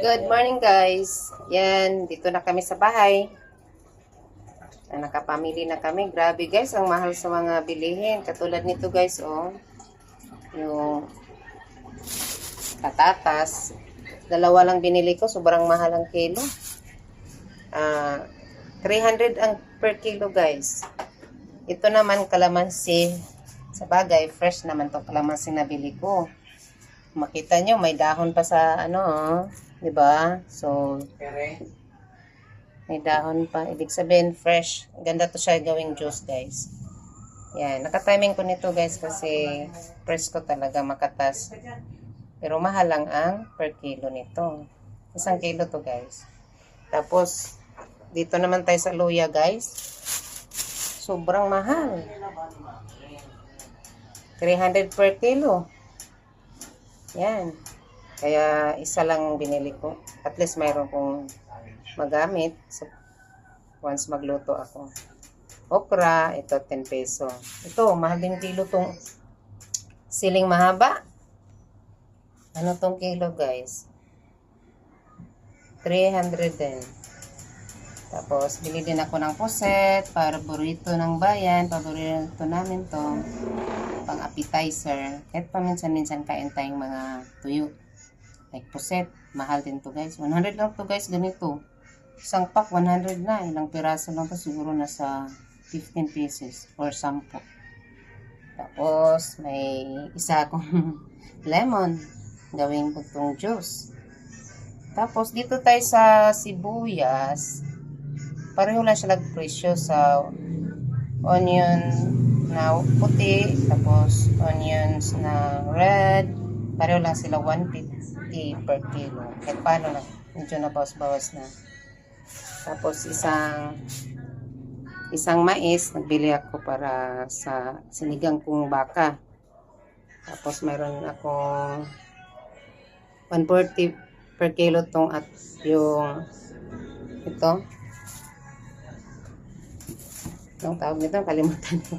Good morning guys. Yan, dito na kami sa bahay. Ah, Nakapamili na kami. Grabe guys, ang mahal sa mga bilihin. Katulad nito guys, oh. Yung patatas. Dalawa lang binili ko. Sobrang mahal ang kilo. Ah, 300 ang per kilo guys. Ito naman kalamansi. Sa bagay, fresh naman to kalamansi na bili ko. Makita nyo, may dahon pa sa ano, oh. 'di ba? So, may dahon pa. Ibig sabihin, fresh. Ganda to siya gawing juice, guys. Yan. Nakatiming ko nito, guys, kasi fresh ko talaga makatas. Pero mahal lang ang per kilo nito. Isang kilo to, guys. Tapos, dito naman tayo sa luya, guys. Sobrang mahal. 300 per kilo. Yan. Kaya isa lang binili ko. At least mayroon kong magamit. So, once magluto ako. Okra, ito 10 peso. Ito, mahal din kilo tong siling mahaba. Ano tong kilo guys? 300 din. Tapos, bili din ako ng puset, paborito ng bayan, paborito namin to, pang appetizer. Kahit paminsan-minsan kain tayong mga tuyo. Like puset, mahal din to guys. 100 lang to guys, ganito. Isang pack, 100 na. Ilang piraso lang to, siguro nasa 15 pieces or 10. Tapos, may isa akong lemon. Gawin ko tong juice. Tapos, dito tayo sa sibuyas. Pareho lang siya nagpresyo sa onion na puti, tapos onions na red. Pareho lang sila 150 per kilo. Kahit paano na, medyo nabawas-bawas na. Tapos isang isang mais, nagbili ako para sa sinigang kong baka. Tapos mayroon akong 140 per kilo tong at yung ito. Anong tawag nito? Kalimutan ko.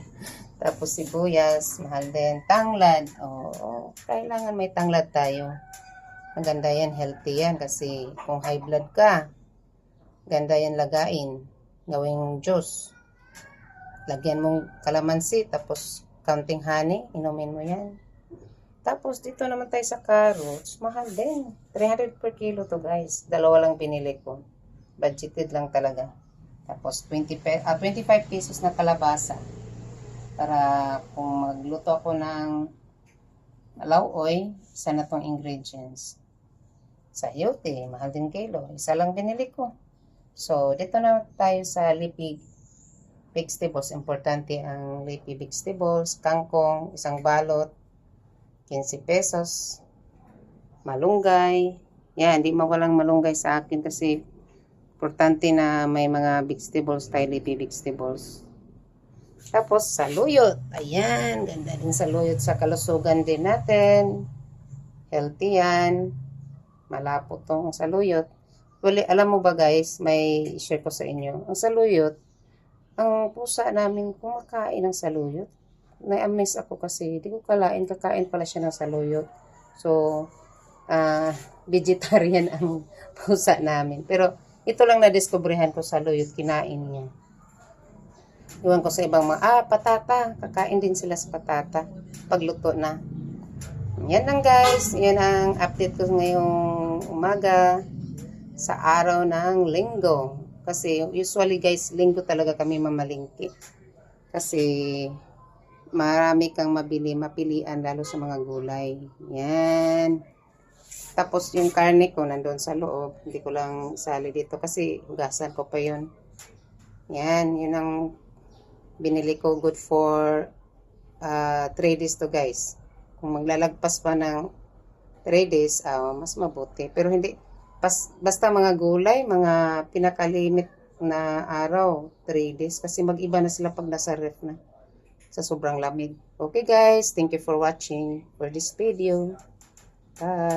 Tapos sibuyas, mahal din. Tanglad. Oo, kailangan may tanglad tayo. Maganda yan, healthy yan. Kasi kung high blood ka, ganda yan lagain. Gawing juice. Lagyan mong kalamansi, tapos counting honey, inumin mo yan. Tapos dito naman tayo sa carrots, mahal din. 300 per kilo to guys. Dalawa lang pinili ko. Budgeted lang talaga. Tapos 20 pe ah, 25 pesos na kalabasa. Para kung magluto ako ng lauoy, isa na tong ingredients. Sayote, mahal din kilo. Isa lang binili ko. So, dito na tayo sa leafy vegetables. Importante ang leafy vegetables. Kangkong, isang balot, 15 pesos. Malunggay. Yan, hindi mawalang malunggay sa akin kasi importante na may mga vegetables tayo, leafy vegetables. Tapos, saluyot. Ayan, ganda din saluyot sa kalusugan din natin. Healthy yan. Malapot tong saluyot. Well, alam mo ba guys, may share ko sa inyo. Ang saluyot, ang pusa namin kumakain ng saluyot. Na-amaze ako kasi, di ko kalain, kakain pala siya ng saluyot. So, ah vegetarian ang pusa namin. Pero, ito lang na-discoveryhan ko sa saluyot, kinain niya. Iwan ko sa ibang mga, ah, patata. Kakain din sila sa patata. Pagluto na. Yan lang guys. Yan ang update ko ngayong umaga sa araw ng linggo. Kasi usually guys, linggo talaga kami mamalingki. Kasi marami kang mabili, mapilian lalo sa mga gulay. Yan. Tapos yung karne ko nandoon sa loob. Hindi ko lang sali dito kasi hugasan ko pa yun. Yan, yun ang binili ko good for uh, 3 days to guys. Kung maglalagpas pa ng 3 days, ah, mas mabuti. Pero hindi, pas, basta mga gulay, mga pinakalimit na araw, 3 days. Kasi mag-iba na sila pag nasa ref na sa sobrang lamig. Okay guys, thank you for watching for this video. Bye!